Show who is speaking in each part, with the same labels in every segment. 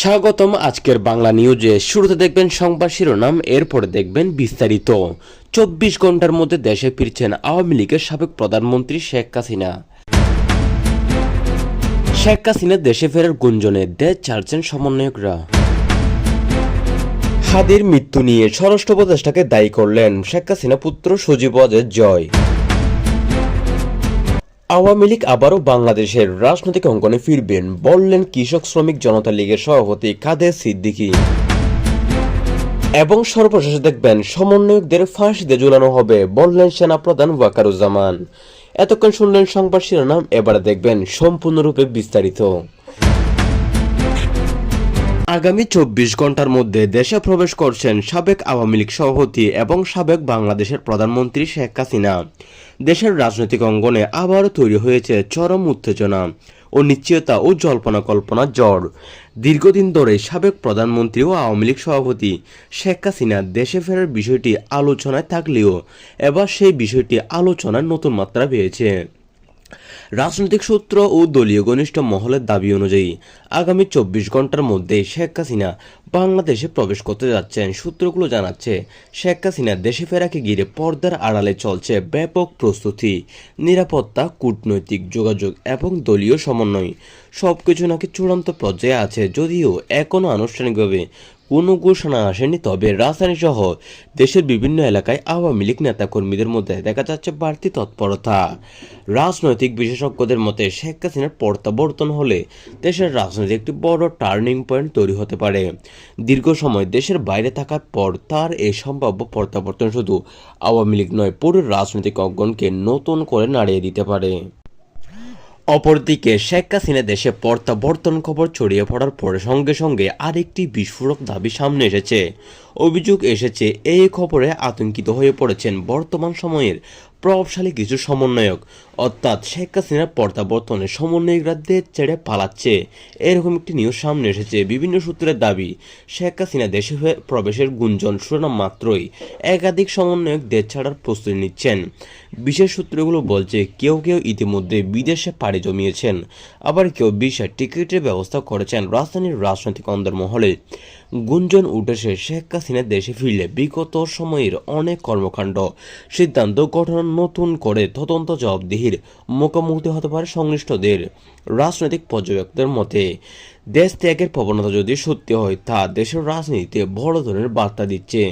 Speaker 1: স্বাগতম আজকের বাংলা নিউজে। শুরুতে দেখবেন সংবাদ শিরোনাম, এরপরে দেখবেন বিস্তারিত। চব্বিশ ঘণ্টার মধ্যে দেশে ফিরছেন আওয়ামী লীগের সাবেক প্রধানমন্ত্রী শেখ হাসিনা। শেখ হাসিনা দেশে ফেরার গুঞ্জনে দেশ ছাড়ছেন সমন্বয়করা। হাদির মৃত্যু নিয়ে স্বরাষ্ট্র উপদেষ্টাকে দায়ী করলেন শেখ হাসিনা পুত্র সজীব জয়। আওয়ামী লীগ আবারও বাংলাদেশের রাজনৈতিক অঙ্গনে ফিরবেন, বললেন কৃষক শ্রমিক জনতা লীগের সভাপতি কাদের সিদ্দিকী। এবং সর্বশেষে দেখবেন সমন্বয়কদের ফাঁসিতে ঝুলানো হবে, বললেন সেনাপ্রধান ওয়াকারুজ্জামান। এতক্ষণ শুনলেন সংবাদ শিরোনাম, এবার দেখবেন সম্পূর্ণরূপে বিস্তারিত। আগামী চব্বিশ ঘণ্টার মধ্যে দেশে প্রবেশ করছেন সাবেক আওয়ামী লীগ সভাপতি এবং সাবেক বাংলাদেশের প্রধানমন্ত্রী শেখ হাসিনা। দেশের রাজনৈতিক অঙ্গনে আবারও তৈরি হয়েছে চরম উত্তেজনা ও নিশ্চয়তা ও জল্পনা কল্পনা জ্বর দীর্ঘদিন ধরে সাবেক প্রধানমন্ত্রী ও আওয়ামী লীগ সভাপতি শেখ হাসিনা দেশে ফেরার বিষয়টি আলোচনায় থাকলেও এবার সেই বিষয়টি আলোচনার নতুন মাত্রা পেয়েছে। রাজনৈতিক সূত্র ও দলীয় ঘনিষ্ঠ মহলের দাবি অনুযায়ী, আগামী চব্বিশ ঘণ্টার মধ্যে শেখ হাসিনা বাংলাদেশে প্রবেশ করতে যাচ্ছেন। সূত্রগুলো জানাচ্ছে, শেখ হাসিনা দেশে ফেরাকে ঘিরে পর্দার আড়ালে চলছে ব্যাপক প্রস্তুতি, নিরাপত্তা, কূটনৈতিক যোগাযোগ এবং দলীয় সমন্বয়। সবকিছু নাকি চূড়ান্ত পর্যায়ে আছে, যদিও এখনও আনুষ্ঠানিকভাবে কোনো ঘোষণা আসেনি, তবে রাজধানী সহ দেশের বিভিন্ন এলাকায় আওয়ামী লীগ নেতাকর্মীদের মধ্যে দেখা যাচ্ছে বাড়তি তৎপরতা। রাজনৈতিক বিশেষজ্ঞদের মতে, শেখ হাসিনার প্রত্যাবর্তন হলে দেশের রাজনীতি একটি বড় টার্নিং পয়েন্ট তৈরি হতে পারে। দীর্ঘ সময় দেশের বাইরে থাকার পর তার এই সম্ভাব্য প্রত্যাবর্তন শুধু আওয়ামী লীগ নয়, পুরো রাজনৈতিক অঙ্গনকে নতুন করে নাড়িয়ে দিতে পারে। অপরদিকে শেখ হাসিনা দেশে প্রত্যাবর্তন খবর ছড়িয়ে পড়ার পরে সঙ্গে সঙ্গে আরেকটি বিস্ফোরক দাবি সামনে এসেছে। অভিযোগ এসেছে, এই খবরে আতঙ্কিত হয়ে পড়েছেন বর্তমান সময়ের প্রভাবশালী কিছু সমন্বয়ক। অর্থাৎ শেখ হাসিনার প্রত্যাবর্তনে সমন্বয়করা দেশ ছেড়ে পালাচ্ছে। এরকম একটি নিউজ সামনে এসেছে। বিভিন্ন সূত্রের দাবি, শেখ হাসিনা দেশে প্রবেশের গুঞ্জন শুনাম মাত্রই একাধিক সমন্বয়ক দেশ ছাড়ার প্রস্তুতি নিচ্ছেন। বিশেষ সূত্রগুলো বলছে, কেউ কেউ ইতিমধ্যে বিদেশে পাড়ি জমিয়েছেন। আবার কেউ বিশেষ টিকিটের ব্যবস্থা করেছেন রাজধানীর রাজনৈতিক অন্দরমহলে। গুঞ্জন উঠেছে, শেখ হাসিনা দেশে ফিরলে বিগত সময়ের অনেক কর্মকাণ্ড। সিদ্ধান্ত গঠন নতুন করে তদন্ত জবাবদিহির মুখোমুখি হতে পারে সংশ্লিষ্টদের রাজনৈতিক পর্যবেক্ষকদের মতে। দেশ ত্যাগের প্রবণতা যদি সত্যি হয়, তা দেশের রাজনীতিতে বড় ধরনের বার্তা দিচ্ছে।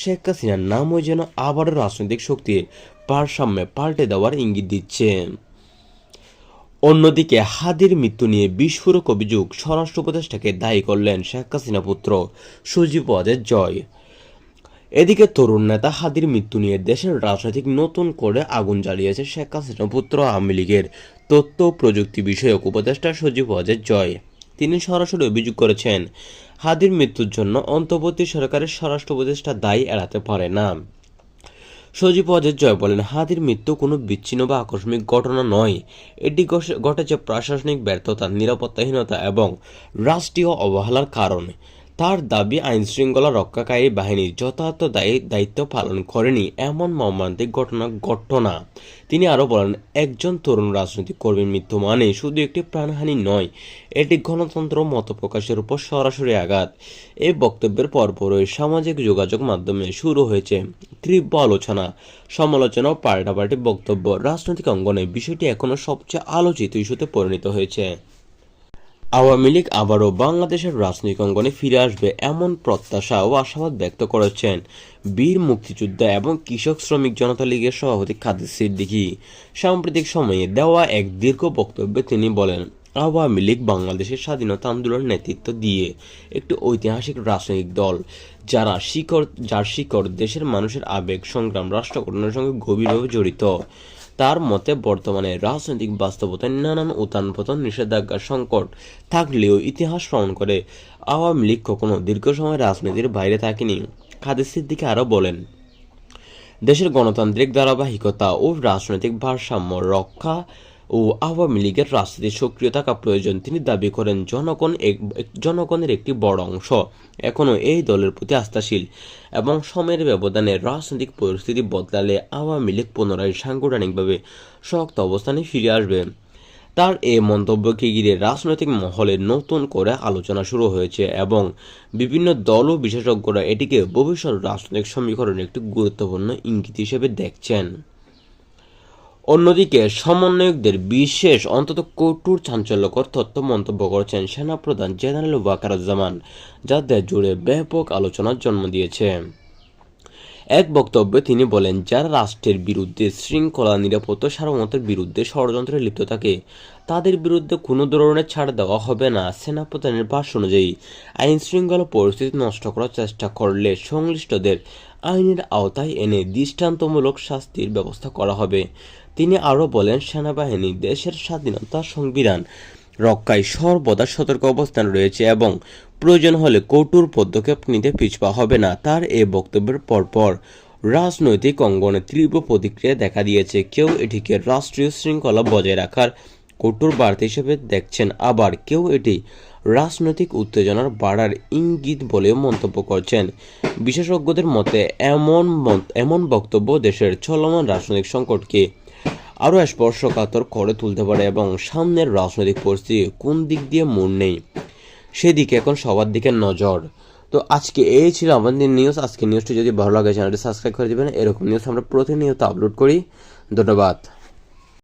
Speaker 1: শেখ হাসিনার নামই যেন আবারও রাজনৈতিক শক্তির ভারসাম্যে পাল্টে দেওয়ার ইঙ্গিত দিচ্ছে। অন্যদিকে হাদির মৃত্যু নিয়ে বিস্ফোরক অভিযোগ স্বরাষ্ট্র উপদেষ্টাকে দায়ী করলেন শেখ হাসিনা পুত্র সজীব জয়। এদিকে তরুণ নেতা হাদির মৃত্যু নিয়ে দেশের রাজনৈতিক নতুন করে আগুন জ্বালিয়েছে শেখ হাসিনা পুত্র আওয়ামী লীগের তথ্য প্রযুক্তি বিষয়ক উপদেষ্টা সজীব ওয়াজেদ জয়। তিনি সরাসরি অভিযোগ করেছেন, হাদির মৃত্যুর জন্য অন্তর্বর্তী সরকারের স্বরাষ্ট্র উপদেষ্টা দায়ী এড়াতে পারে না। সজীব অজয় জয় বলেন, হাদির মৃত্যু কোনো বিচ্ছিন্ন বা আকস্মিক ঘটনা নয়। এটি ঘটে- ঘটেছে প্রশাসনিক ব্যর্থতা, নিরাপত্তাহীনতা এবং রাষ্ট্রীয় অবহেলার কারণে। তার দাবি আইনশৃঙ্খলা রক্ষাকারী বাহিনী যথার্থ দায়ী দায়িত্ব পালন করেনি, এমন মর্মান্তিক ঘটনা ঘটনা তিনি আরও বলেন, একজন তরুণ রাজনৈতিক কর্মীর মৃত্যু মানে শুধু একটি প্রাণহানি নয়, এটি গণতন্ত্র মত প্রকাশের উপর সরাসরি আঘাত। এই বক্তব্যের পরপরই সামাজিক যোগাযোগ মাধ্যমে শুরু হয়েছে তীব্র আলোচনা। সমালোচনা ও পাল্টাপাল্টি বক্তব্য রাজনৈতিক অঙ্গনে বিষয়টি এখনও সবচেয়ে আলোচিত ইস্যুতে পরিণত হয়েছে। আওয়ামী লীগ আবারও বাংলাদেশের রাজনৈতিক অঙ্গনে ফিরে আসবে এমন প্রত্যাশা ও আশাবাদ ব্যক্ত করেছেন বীর মুক্তিযোদ্ধা এবং কৃষক শ্রমিক জনতা লীগের সভাপতি কাদের সিদ্দিকী। সাম্প্রতিক সময়ে দেওয়া এক দীর্ঘ বক্তব্যে তিনি বলেন, আওয়ামী লীগ বাংলাদেশের স্বাধীনতা আন্দোলনের নেতৃত্ব দিয়ে একটি ঐতিহাসিক রাজনৈতিক দল, যারা শিকড় যার শিকড় দেশের মানুষের আবেগ, সংগ্রাম রাষ্ট্র গঠনের সঙ্গে গভীরভাবে জড়িত। তার মতে বর্তমানে রাজনৈতিক বাস্তবতায় নানান উত্থান নিষেধাজ্ঞা, সংকট থাকলেও ইতিহাস স্মরণ করে। আওয়ামী লীগ কখনো দীর্ঘ সময় রাজনীতির বাইরে থাকেনি খাদিস সিদ্দিকে আরও বলেন। দেশের গণতান্ত্রিক ধারাবাহিকতা ও রাজনৈতিক ভারসাম্য রক্ষা ও আওয়ামী লীগের রাজনীতি সক্রিয় থাকা প্রয়োজন তিনি দাবি করেন জনগণ জনগণের একটি বড় অংশ। এখনও এই দলের প্রতি আস্থাশীল এবং সময়ের ব্যবধানে রাজনৈতিক পরিস্থিতি বদলালে আওয়ামী লীগ পুনরায় সাংগঠনিকভাবে শক্ত অবস্থানে ফিরে আসবে। তার এই মন্তব্যকে ঘিরে রাজনৈতিক মহলে নতুন করে আলোচনা শুরু হয়েছে এবং বিভিন্ন দল ও বিশেষজ্ঞরা এটিকে ভবিষ্যৎ রাজনৈতিক সমীকরণের একটি গুরুত্বপূর্ণ ইঙ্গিত হিসেবে দেখছেন। অন্যদিকে সমন্বয়কদের বিশেষ অন্তত কটুর চাঞ্চল্যকর তথ্য মন্তব্য করেছেন সেনাপ্রধান জেনারেল ওয়াকারুজ্জামান যা দেশ জুড়ে ব্যাপক আলোচনার জন্ম দিয়েছে। এক বক্তব্যে তিনি বলেন, যারা রাষ্ট্রের বিরুদ্ধে শৃঙ্খলা, নিরাপত্তা, সার্বভৌমত্বের বিরুদ্ধে ষড়যন্ত্রে লিপ্ত থাকে, তাদের বিরুদ্ধে কোনো ধরনের ছাড় দেওয়া হবে না। সেনাপ্রধানের ভাষ্য অনুযায়ী আইন শৃঙ্খলা পরিস্থিতি নষ্ট করার চেষ্টা করলে সংশ্লিষ্টদের আইনের আওতায় এনে দৃষ্টান্তমূলক শাস্তির ব্যবস্থা করা হবে। তিনি আরও বলেন, সেনাবাহিনী দেশের স্বাধীনতা সংবিধান রক্ষায় সর্বদা সতর্ক অবস্থান রয়েছে এবং প্রয়োজন হলে কঠোর পদক্ষেপ নিতে পিছপা হবে না, তার এই বক্তব্যের পরপর রাজনৈতিক অঙ্গনে তীব্র প্রতিক্রিয়া দেখা দিয়েছে। কেউ এটিকে রাষ্ট্রীয় শৃঙ্খলা বজায় রাখার কঠোর বার্তা হিসেবে দেখছেন, আবার কেউ এটি রাজনৈতিক উত্তেজনার বাড়ার ইঙ্গিত বলেও মন্তব্য করছেন। বিশেষজ্ঞদের মতে, এমন এমন বক্তব্য দেশের চলমান রাজনৈতিক সংকটকে আরও স্পর্শকাতর করে তুলতে পারে এবং সামনের রাজনৈতিক পরিস্থিতি কোন দিক দিয়ে মন নেই, সেদিকে এখন সবার দিকে নজর। তো আজকে এই ছিল আমাদের নিউজ আজকে নিউজটি যদি ভালো লাগে চ্যানেলটি সাবস্ক্রাইব করে দেবেন। এরকম নিউজ আমরা প্রতিনিয়ত আপলোড করি। ধন্যবাদ।